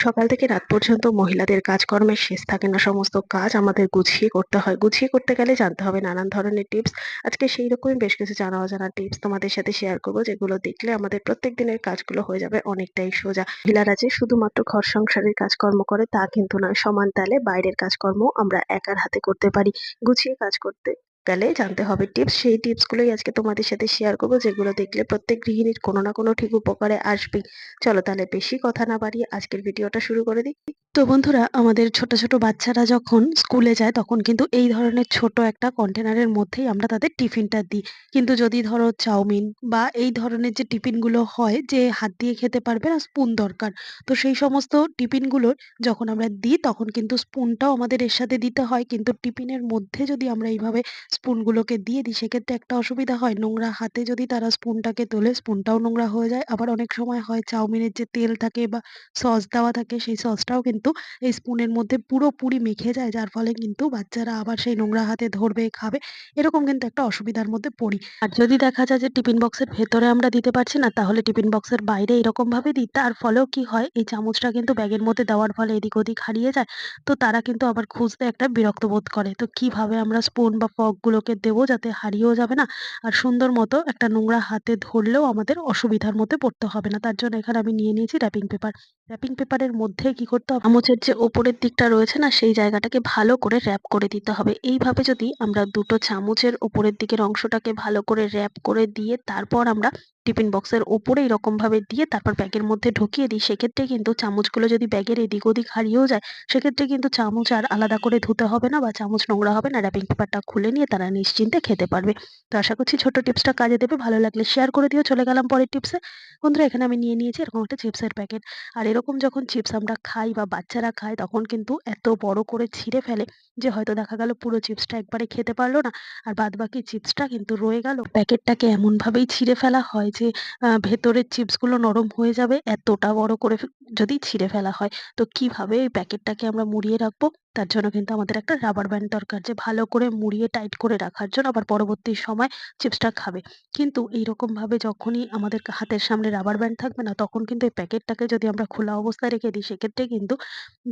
সকাল থেকে রাত পর্যন্ত মহিলাদের কাজকর্মের শেষ থাকে না। সমস্ত কাজ আমাদের গুছিয়ে করতে হয়। গুছিয়ে করতে গেলে জানতে হবে নানান ধরনের টিপস। আজকে সেই রকমই বেশ কিছু জানা অজানা টিপস তোমাদের সাথে শেয়ার করব, যেগুলো দেখলে আমাদের প্রত্যেক দিনের কাজগুলো হয়ে যাবে অনেকটাই সোজা। মহিলারা যে শুধুমাত্র ঘর সংসারের কাজকর্ম করে তা কিন্তু নয়, সমান তালে বাইরের কাজকর্ম আমরা একার হাতে করতে পারি। গুছিয়ে কাজ করতে গেলে জানতে হবে টিপস সেই টিপস গুলোই আজকে তোমাদের সাথে শেয়ার করব, যেগুলো দেখলে প্রত্যেক গৃহিণীর কোনো না কোনো ঠিক উপকারে আসবেই। চলো তাহলে বেশি কথা না বাড়িয়ে আজকের ভিডিওটা শুরু করে দিই। তো বন্ধুরা, আমাদের ছোট ছোট বাচ্চারা যখন স্কুলে যায়, তখন কিন্তু এই ধরনের ছোট একটা কন্টেনারের মধ্যেই আমরা তাদের টিফিনটা দিই। কিন্তু যদি ধরো চাউমিন বা এই ধরনের যে টিফিনগুলো হয়, যে হাত দিয়ে খেতে পারবে না, স্পুন দরকার। তো সেই সমস্ত টিফিনগুলোর যখন আমরা দিই, তখন কিন্তু স্পুনটাও আমাদের এর সাথে দিতে হয়। কিন্তু টিফিনের মধ্যে যদি আমরা এইভাবে স্পুনগুলোকে দিয়ে দিই, সেক্ষেত্রে একটা অসুবিধা হয়। নোংরা হাতে যদি তারা স্পুনটাকে তোলে, স্পুনটাও নোংরা হয়ে যায়। আবার অনেক সময় হয়, চাউমিনের যে তেল থাকে বা সস দেওয়া থাকে, সেই সসটাও কিন্তু এই স্পুনের মধ্যে পুরোপুরি মেখে যায়, যার ফলে কিন্তু বাচ্চারা আবার সেই নোংরা হাতে ধরবে, খাবে, এরকম কিন্তু একটা অসুবিধার মধ্যে পড়ি। আর যদি দেখা যায় যে টিফিন বক্সের ভেতরে আমরা দিতে পারছি না, তাহলে টিফিন বক্সের বাইরে এরকম ভাবে দিই। তার ফলেও কি হয়, এই চামচটা কিন্তু ব্যাগের মধ্যে দেওয়ার ফলে এদিক ওদিক হারিয়ে যায়। তো তারা কিন্তু আবার খুঁজতে একটা বিরক্ত বোধ করে। তো কীভাবে আমরা স্পুন বা ফর্ক গুলোকে দেবো যাতে হারিয়েও যাবে না? আর সুন্দর মতো একটা নোংরা হাতে ধরলেও আমাদের অসুবিধার মধ্যে পড়তে হবে না। তার জন্য এখানে আমি নিয়ে নিয়েছি র্যাপিং পেপার র্যাপিং পেপারের মধ্যে কি করতে হবে? চামচের যে ওপরের দিকটা রয়েছে না, সেই জায়গাটাকে ভালো করে র্যাপ করে দিতে হবে। এইভাবে যদি আমরা দুটো চামচের ওপরের দিকের অংশটাকে ভালো করে র্যাপ করে দিয়ে তারপর আমরা টিফিন বক্সের ওপরে এরকমভাবে দিয়ে তারপর ব্যাগের মধ্যে ঢুকিয়ে দিই। সেক্ষেত্রে কিন্তু চামচগুলো যদি ব্যাগের এদিক ওদিক হারিয়েও যায়, সেক্ষেত্রে কিন্তু চামচ আর আলাদা করে ধুতে হবে না বা চামচ নোংরা হবে না। র্যাপিং পেপারটা খুলে নিয়ে তারা নিশ্চিন্তে খেতে পারবে। তো আশা করছি ছোট টিপসটা কাজে দেবে। ভালো লাগলে শেয়ার করে দিও। চলে গেলাম পরের টিপসে। বন্ধুরা, এখানে আমি নিয়ে নিয়েছি এরকম একটা চিপসের প্যাকেট আর এরকম যখন চিপস আমরা খাই বা বাচ্চারা খায়, তখন কিন্তু এত বড় করে ছিঁড়ে ফেলে যে হয়তো দেখা গেল পুরো চিপসটা একবারে খেতে পারল না। আর বাদ বাকি চিপসটা কিন্তু রয়ে গেল। প্যাকেটটাকে এমনভাবেই ছিঁড়ে ফেলা হয় যে আহ, ভেতরের চিপসগুলো নরম হয়ে যাবে এতটা বড় করে যদি ছিঁড়ে ফেলা হয় তো কীভাবে এই প্যাকেটটাকে আমরা মুড়িয়ে রাখব? তার জন্য কিন্তু আমাদের একটা রাবার ব্যান্ড দরকার যে ভালো করে মুড়িয়ে টাইট করে রাখার জন্য আবার পরবর্তী সময় চিপসটা খাবে। কিন্তু এইরকম ভাবে যখনই আমাদের হাতের সামনে রাবার ব্যান্ড থাকবে না, তখন কিন্তু এই প্যাকেটটাকে যদি আমরা খোলা অবস্থায় রেখে দিই, সেক্ষেত্রে কিন্তু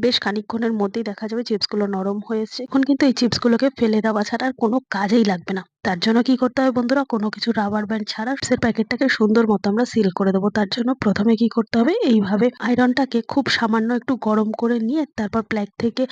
বেশ খানিকক্ষণের মধ্যেই দেখা যাবে চিপসগুলো নরম হয়েছে এখন কিন্তু এই চিপসগুলোকে ফেলে দেওয়া ছাড়া আর কোনো কাজেই লাগবে না। তার জন্য কি করতে হবে বন্ধুরা? কোনো কিছু রাবার ব্যান্ড ছাড়া চিপসের প্যাকেটটাকে সুন্দর মতো আমরা সিল করে দেবো। তার জন্য প্রথমে কি করতে হবে? এইভাবে আয়রনটাকে খুব সামান্য একটু গরম করে নিয়ে তারপর প্লাগ থেকে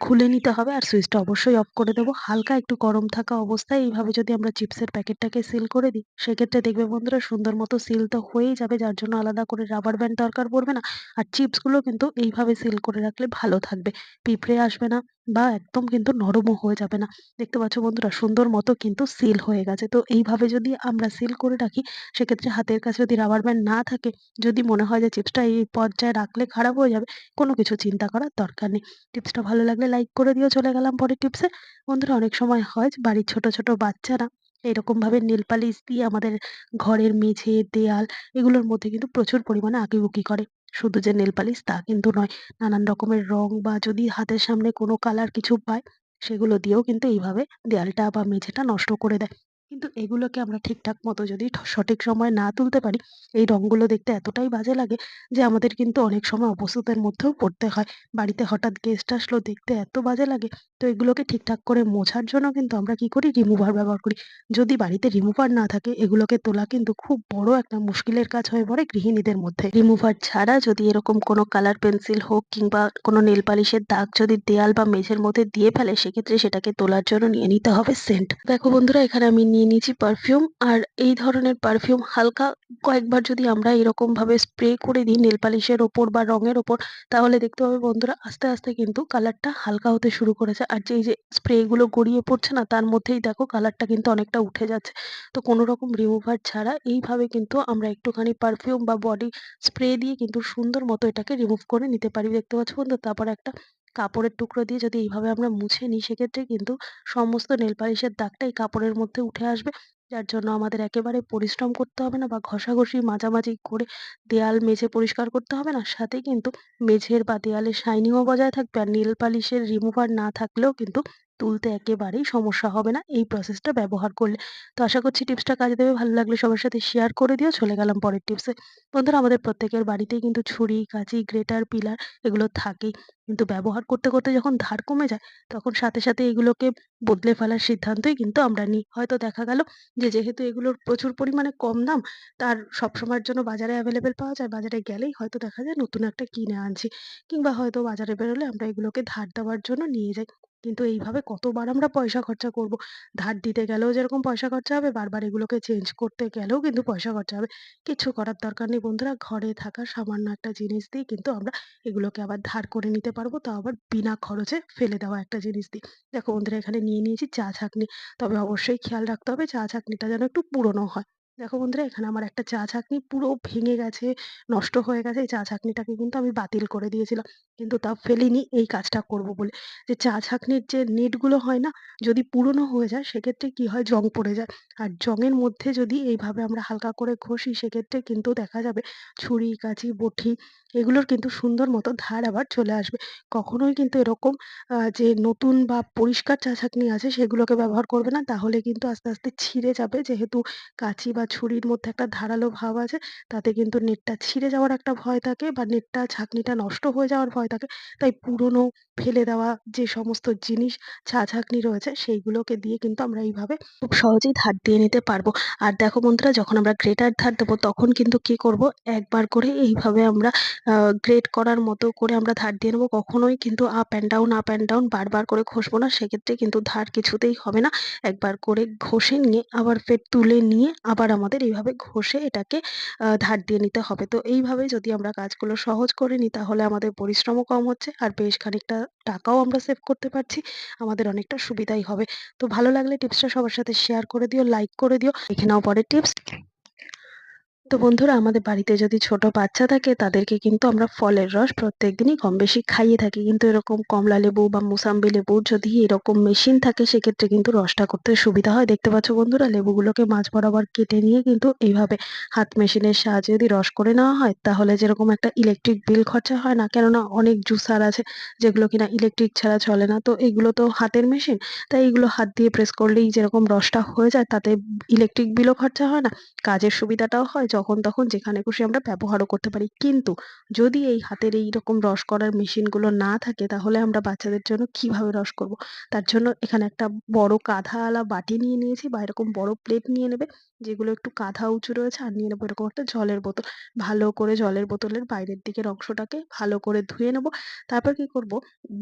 খুলে নিতে হবে আর সুইচটা অবশ্যই অফ করে দেবো। হালকা একটু গরম থাকা অবস্থায় এইভাবে যদি আমরা চিপসের প্যাকেটটাকে সিল করে দিই, সেক্ষেত্রে দেখবে বন্ধুরা সুন্দর মতো সিল তো হয়েই যাবে, যার জন্য আলাদা করে রাবার ব্যান্ড দরকার পড়বে না। আর চিপসগুলো কিন্তু এইভাবে সিল করে রাখলে ভালো থাকবে। পিঁপড়ে আসবে না। বা একদম কিন্তু নরমও হয়ে যাবে না। দেখতে পাচ্ছ বন্ধুরা, সুন্দর মতো কিন্তু সিল হয়ে গেছে। তো এইভাবে যদি আমরা সিল করে রাখি, সেক্ষেত্রে হাতের কাছে যদি রাবার ব্যান্ড না থাকে, যদি মনে হয় যে চিপসটা এই পর্যায়ে রাখলে খারাপ হয়ে যাবে, কোনো কিছু চিন্তা করার দরকার নেই। টিপসটা ভালো লাগলে লাইক করে দিও। চলে গেলাম পরের টিপসে বন্ধুরা, অনেক সময় হয় বাড়ির ছোট ছোট বাচ্চারা এরকম ভাবে নেল পালিশ দিয়ে আমাদের ঘরের মেঝে, দেয়াল এগুলোর মধ্যে কিন্তু প্রচুর পরিমাণে আঁকিবুকি করে। শুধু যে নেল পালিশ তা কিন্তু নয়, নানান রকমের রং বা যদি হাতের সামনে কোনো কালার কিছু পায়, সেগুলো দিয়েও কিন্তু এইভাবে দেয়ালটা বা মেঝেটা নষ্ট করে দেয়। কিন্তু এগুলোকে আমরা ঠিকঠাক মতো যদি সঠিক সময় না তুলতে পারি, এই রংগুলো দেখতে এতটাই বাজে লাগে যে আমাদের কিন্তু অনেক সময় অপস্তুতের মধ্যেও পড়তে হয়। বাড়িতে হঠাৎ গেস্ট আসলো, দেখতে এত বাজে লাগে। তো এগুলোকে ঠিকঠাক করে মোছার জন্য কিন্তু আমরা কি করি? রিমুভার ব্যবহার করি। যদি বাড়িতে রিমুভার না থাকে, এগুলোকে তোলা কিন্তু খুব বড় একটা মুশকিলের কাজ হয়ে পড়ে গৃহিণীদের মধ্যে। রিমুভার ছাড়া যদি এরকম কোনো কালার পেন্সিল হোক কিংবা কোনো নেল পালিশের দাগ যদি দেয়াল বা মেঝের মধ্যে দিয়ে ফেলে, সেক্ষেত্রে সেটাকে তোলার জন্য নিয়ে নিতে হবে সেন্ট দেখো বন্ধুরা, এখানে আমি নিয়ে নিয়েছি পারফিউম আর এই ধরনের পারফিউম হালকা কয়েকবার যদি আমরা এরকম ভাবে স্প্রে করে দিই নেল পালিশের ওপর বা রঙের ওপর, তাহলে দেখতে পাবে বন্ধুরা আস্তে আস্তে কিন্তু কালারটা হালকা হতে শুরু করেছে। আর যে এই যে স্প্রে গুলো গড়িয়ে পড়ছে না, তার মধ্যেই দেখো কালারটা কিন্তু অনেকটা উঠে যাচ্ছে। তো কোনো রকম রিমুভার ছাড়া এইভাবে কিন্তু আমরা একটুখানি পারফিউম বা বডি স্প্রে দিয়ে কিন্তু সুন্দর মতো এটাকে রিমুভ করে নিতে পারি। দেখতে পাচ্ছ বন্ধু তারপর একটা কাপড়ের টুকরো দিয়ে যদি এইভাবে আমরা মুছে নিই, সেক্ষেত্রে কিন্তু সমস্ত নেল পালিশের দাগটা এই কাপড়ের মধ্যে উঠে আসবে। যার জন্য আমাদের একেবারে পরিশ্রম করতে হবে না বা ঘষাঘষি মাঝামাঝি করে দেয়াল মেঝে পরিষ্কার করতে হবে না। সাথে কিন্তু মেঝের বা দেয়ালের শাইনিংও বজায় থাকবে। আর নেল পালিশের রিমুভার না থাকলেও কিন্তু তুলতে একেবারেই সমস্যা হবে না এই প্রসেসটা ব্যবহার করলে। তো আশা করছি টিপসটা কাজে দেবে। ভালো লাগলে সবার সাথে শেয়ার করে দিও। চলে গেলাম পরের টিপসে। বন্ধুরা আমাদের প্রত্যেকের বাড়িতেই কিন্তু ছুরি, কাঁচি, গ্রেটার, পিলার এগুলো থাকেই। কিন্তু ব্যবহার করতে, করতে যখন ধার কমে যায় তখন সাথে, সাথে এগুলোকে বদলে ফেলার সিদ্ধান্তই কিন্তু আমরা নিই। হয়তো দেখা গেল যে যেহেতু এগুলোর প্রচুর পরিমাণে কম দাম, তার সবসময়ের জন্য বাজারে অ্যাভেলেবেল পাওয়া যায়। বাজারে গেলেই হয়তো দেখা যায় নতুন একটা কিনে আনছি। কিংবা হয়তো বাজারে বেরোলে আমরা এগুলোকে ধার দেওয়ার জন্য নিয়ে যাই। কিন্তু এইভাবে কতবার আমরা পয়সা খরচা করব? ধার দিতে গেলেও যেরকম পয়সা খরচা হবে, বারবার এগুলোকে চেঞ্জ করতে গেলেও কিন্তু পয়সা খরচা হবে। কিচ্ছু করার দরকার নেই বন্ধুরা। ঘরে থাকা সামান্য একটা জিনিস দিয়ে কিন্তু আমরা এগুলোকে আবার ধার করে নিতে পারব। তাও আবার বিনা খরচে ফেলে দেওয়া একটা জিনিস দিয়ে। দেখো বন্ধুরা এখানে নিয়ে নিয়েছি চা ছাঁকনি। তবে অবশ্যই খেয়াল রাখতে হবে চা ছাঁকনিটা যেন একটু পুরনো হয়। দেখো বন্ধুরা এখানে আমার একটা চা ছাঁকনি পুরো ভেঙে গেছে, নষ্ট হয়ে গেছে। এই চা ছাঁকনিটাকে কিন্তু আমি বাতিল করে দিয়েছিলাম। কিন্তু তাও ফেলিনি এই কাজটা করব বলে। যে চা ছাঁকনির যে নেটগুলো হয় না? যদি পুরনো হয়ে যায় সেক্ষেত্রে কি হয় জং পড়ে যায়। আর জংয়ের মধ্যে যদি এইভাবে আমরা হালকা করে ঘষি সেক্ষেত্রে কিন্তু দেখা যাবে ছুরি, কাঁচি, বটি এগুলোর কিন্তু সুন্দর মতো ধার আবার চলে আসবে। কখনোই কিন্তু এরকম যে নতুন বা পরিষ্কার চা ছাঁকনি আছে সেগুলোকে ব্যবহার করবে না। তাহলে কিন্তু আস্তে, আস্তে ছিঁড়ে যাবে। যেহেতু কাঁচি বা ছুরির মধ্যে একটা ধারালো ভাব আছে তাতে কিন্তু নেটটা ছিঁড়ে যাওয়ার একটা ভয় থাকে বা নেটটা ছাঁকনিটা নষ্ট হয়ে যাওয়ার ভয় থাকে। তাই পুরনো ফেলে দেওয়া যে সমস্ত জিনিস ছা-ছাঁকনি রয়েছে সেইগুলোকে দিয়ে কিন্তু আমরা এইভাবে খুব সহজেই ধার দিয়ে নিতে পারব। আর দেখো বন্ধুরা যখন আমরা গ্রেটার ধার দেবো তখন কিন্তু কি করব একবার করে এইভাবে আমরা গ্রেট করার মতো করে আমরা ধার দিয়ে নেব। কখনোই কিন্তু up and down, up and down বারবার করে ঘষবো না। সেক্ষেত্রে কিন্তু ধার কিছুতেই হবে না। একবার করে ঘষে নিয়ে আবার ফের তুলে নিয়ে আবার আমাদের এইভাবে ঘষে এটাকে ধার দিয়ে নিতে হবে। তো এইভাবে যদি আমরা কাজগুলো সহজ করে নিই তাহলে আমাদের পরিশ্রমও কম হচ্ছে আর বেশ খানিকটা টাকাও আমরা সেভ করতে পারছি। আমাদের অনেকটা সুবিধাই হবে। তো ভালো লাগলে টিপসটা সবার সাথে শেয়ার করে দিও, লাইক করে দিও। এখানেও পরে টিপস। তো বন্ধুরা, আমাদের বাড়িতে যদি ছোট বাচ্চা থাকে, তাদেরকে কিন্তু আমরা ফলের রস প্রত্যেকদিনই কম বেশি খাইয়ে থাকি। কিন্তু এরকম কমলা লেবু বা মোসাম্বি লেবু যদি এরকম মেশিন থাকে, সেক্ষেত্রে কিন্তু রসটা করতে সুবিধা হয়। দেখতে পাচ্ছ বন্ধুরা, লেবুগুলোকে মাঝ বরাবর কেটে নিয়ে কিন্তু এইভাবে হাত মেশিনের সাহায্যে যদি রস করে নেওয়া হয়, তাহলে যেরকম একটা ইলেকট্রিক বিল খরচা হয় না? কেননা অনেক জুসার আছে যেগুলো কিনা ইলেকট্রিক ছাড়া চলে না। তো এগুলো তো হাতের মেশিন। তাই এগুলো হাত দিয়ে প্রেস করলেই যেরকম রসটা হয়ে যায়, তাতে ইলেকট্রিক বিলও খরচা হয় না। কাজের সুবিধাটাও হয় যখন তখন যেখানে খুশি আমরা ব্যবহারও করতে পারি। কিন্তু যদি এই হাতের এইরকম রস করার মেশিনগুলো না থাকে তাহলে আমরা বাচ্চাদের জন্য কীভাবে রস করব? তার জন্য এখানে একটা বড় কাঁধাওয়ালা বাটি নিয়ে নিয়েছি বা এরকম বড় প্লেট নিয়ে নেবে যেগুলো একটু কাঁধা উঁচু রয়েছে আর নিয়ে নেব এরকম একটা জলের বোতল। ভালো করে জলের বোতলের বাইরের দিকের অংশটাকে ভালো করে ধুয়ে নেব। তারপর কি করব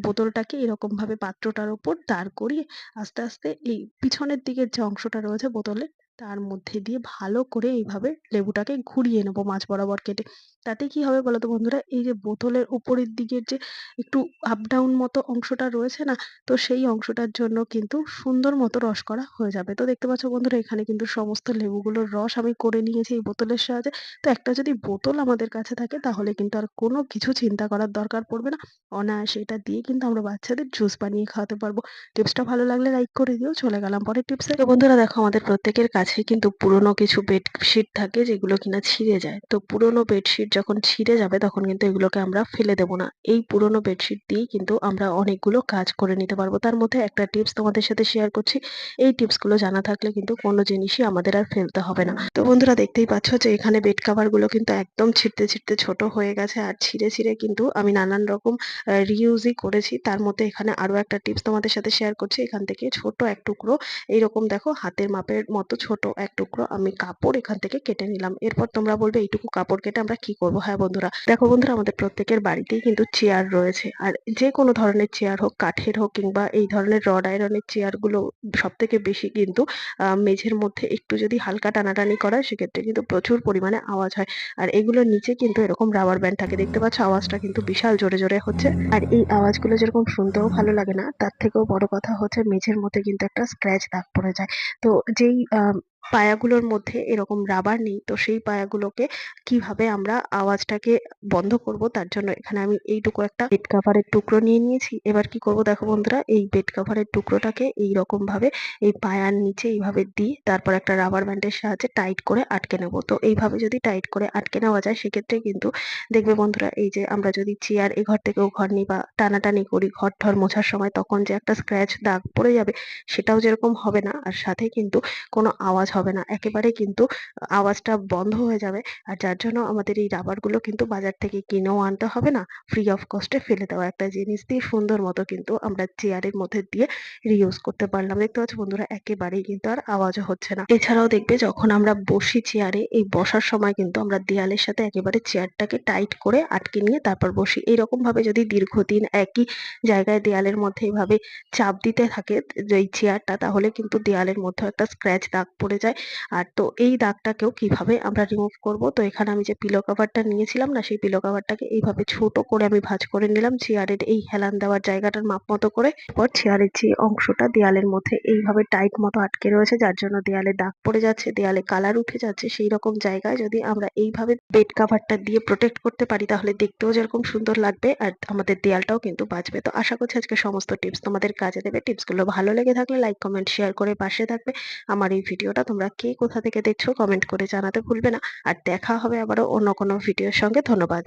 বোতলটাকে এরকমভাবে পাত্রটার ওপর দাঁড় করিয়ে আস্তে, আস্তে এই পিছনের দিকের যে অংশটা রয়েছে বোতলের তার মধ্যে দিয়ে ভালো করে এইভাবে লেবুটাকে ঘুরিয়ে নেব মাঝ বরাবর কেটে। তাতে কি হবে বলো তো বন্ধুরা? এই যে বোতলের উপরের দিকের যে একটু আপ ডাউন মতো অংশটা রয়েছে না? তো সেই অংশটার জন্য কিন্তু সুন্দর মতো রস করা হয়ে যাবে। তো দেখতে পাচ্ছ বন্ধুরা, এখানে কিন্তু সমস্ত লেবুগুলোর রস আমি করে নিয়েছি এই বোতলের সাহায্যে। তো একটা যদি বোতল আমাদের কাছে থাকে, তাহলে কিন্তু আর কোনো কিছু চিন্তা করার দরকার পড়বে না। অনায়াসে এটা দিয়ে কিন্তু আমরা বাচ্চাদের জুস বানিয়ে খাওয়াতে পারব। টিপসটা ভালো লাগলে লাইক করে দিও। চলে গেলাম পরের টিপসে। বন্ধুরা, দেখো আমাদের প্রত্যেকের কাছেই কিন্তু পুরনো কিছু বেডশিট থাকে যেগুলো কিনা ছিঁড়ে যায়। তো পুরনো বেডশিট যখন ছিঁড়ে যাবে তখন কিন্তু এগুলোকে আমরা ফেলে দেব না। এই পুরনো বেডশিট দিয়েই কিন্তু আমরা অনেকগুলো কাজ করে নিতে পারব। তার মধ্যে একটা টিপস তোমাদের সাথে শেয়ার করছি। এই টিপসগুলো জানা থাকলে কিন্তু কোনো জিনিসই আমাদের আর ফেলতে হবে না। তো বন্ধুরা দেখতেই পাচ্ছ যে এখানে বেড কভারগুলো কিন্তু একদম ছিঁড়তে, ছিঁড়তে ছোট হয়ে গেছে আর ছিঁড়ে, ছিঁড়ে কিন্তু আমি নানান রকম আ রিইউজই করেছি। তার মধ্যে এখানে আরও একটা টিপস তোমাদের সাথে শেয়ার করছি। এখান থেকে ছোট এক টুকরো এইরকম দেখো হাতের মাপের মতো ছোট এক টুকরো আমি কাপড় এখান থেকে কেটে নিলাম। এরপর তোমরা বলবে এইটুকু কাপড় কেটে আমরা কি করব? হ্যাঁ বন্ধুরা, দেখো বন্ধুরা আমাদের প্রত্যেকের বাড়িতেই কিন্তু চেয়ার রয়েছে। আর যে কোনো ধরনের চেয়ার হোক, কাঠের হোক কিংবা এই ধরনের রড আয়রনের চেয়ারগুলো সবথেকে বেশি কিন্তু মেঝের মধ্যে একটু যদি হালকা টানাটানি করা সেক্ষেত্রে কিন্তু প্রচুর পরিমাণে আওয়াজ হয়। আর এগুলোর নিচে কিন্তু এরকম রাবার ব্যান্ড থাকে। দেখতে পাচ্ছ আওয়াজটা কিন্তু বিশাল জোরে, জোরে হচ্ছে। আর এই আওয়াজগুলো যেরকম শুনতেও ভালো লাগে না, তার থেকেও বড় কথা হচ্ছে মেঝের মধ্যে কিন্তু একটা স্ক্র্যাচ দাগ পড়ে যায়। তো যেই পায়াগুলোর মধ্যে এরকম রাবার নেই। তো সেই পায়াগুলোকে কীভাবে আমরা আওয়াজটাকে বন্ধ করব তার জন্য এখানে আমি এইটুকু একটা বেড কাভারের টুকরো নিয়ে নিয়েছি। এবার কি করব দেখো বন্ধুরা, এই বেড কাভারের টুকরোটাকে এই রকম ভাবে এই পায়ার নিচে এইভাবে দিই, তারপর একটা রাবার ব্যান্ডের সাহায্যে টাইট করে আটকে নেব। তো এইভাবে যদি টাইট করে আটকে নেওয়া যায়, সেক্ষেত্রে কিন্তু দেখবে বন্ধুরা, এই যে আমরা যদি চেয়ার এ ঘর থেকে ও ঘর নিই বা টানাটানি করি ঘর ঠর মোছার সময়, তখন যে একটা স্ক্র্যাচ দাগ পড়ে যাবে, সেটাও যেরকম হবে না। আর সাথে কিন্তু কোনো আওয়াজ হবে না। একেবারে কিন্তু আওয়াজটা বন্ধ হয়ে যাবে। আর যার জন্য আমাদের এই রাবারগুলো কিন্তু বাজার থেকে কিনেও আনতে হবে না। ফ্রি অফ কস্টে ফেলে দেওয়া একটা জিনিস দিয়ে সুন্দর মতো কিন্তু আমরা চেয়ারের মধ্যে দিয়ে রিউজ করতে পারলাম। দেখতে পাচ্ছ বন্ধুরা, একেবারেই কিন্তু আর আওয়াজও হচ্ছে না। এছাড়াও দেখবে যখন আমরা বসি চেয়ারে এই বসার সময় কিন্তু আমরা দেয়ালের সাথে একেবারে চেয়ারটাকে টাইট করে আটকে নিয়ে তারপর বসি। এইরকম ভাবে যদি দীর্ঘদিন একই জায়গায় দেয়ালের মধ্যে এইভাবে চাপ দিতে থাকে এই চেয়ারটা তাহলে কিন্তু দেয়ালের মধ্যে একটা স্ক্র্যাচ দাগ পড়ে যায়। আর তো এই দাগটাকেও কীভাবে আমরা রিমুভ করব? তো এখানে আমি যে পিলো কাভারটা নিয়েছিলাম না, সেই পিলো কাভারটাকে এইভাবে ছোট করে আমি ভাঁজ করে নিলাম। চেয়ারের এই হেলান দেওয়ার জায়গাটার মাপ মতো করে। পর চেয়ারের যে অংশটা দেয়ালের মধ্যে এইভাবে টাইট মতো আটকে রয়েছে, যার জন্য দেয়ালে দাগ পড়ে যাচ্ছে, দেয়ালে কালার উঠে যাচ্ছে, সেই রকম জায়গায় যদি আমরা এইভাবে বেড কাভারটা দিয়ে প্রোটেক্ট করতে পারি, তাহলে দেখতেও যেরকম সুন্দর লাগবে আর আমাদের দেয়ালটাও কিন্তু বাঁচবে। তো আশা করছি আজকে সমস্ত টিপস তোমাদের কাজে দেবে। টিপসগুলো ভালো লেগে থাকলে লাইক কমেন্ট শেয়ার করে পাশে থাকবে। আমার এই ভিডিওটা তোমরা কে কোথা থেকে দেখছ কমেন্ট করে জানাতে ভুলবে না। আর দেখা হবে আবারও অন্য কোনো ভিডিওর সঙ্গে। ধন্যবাদ।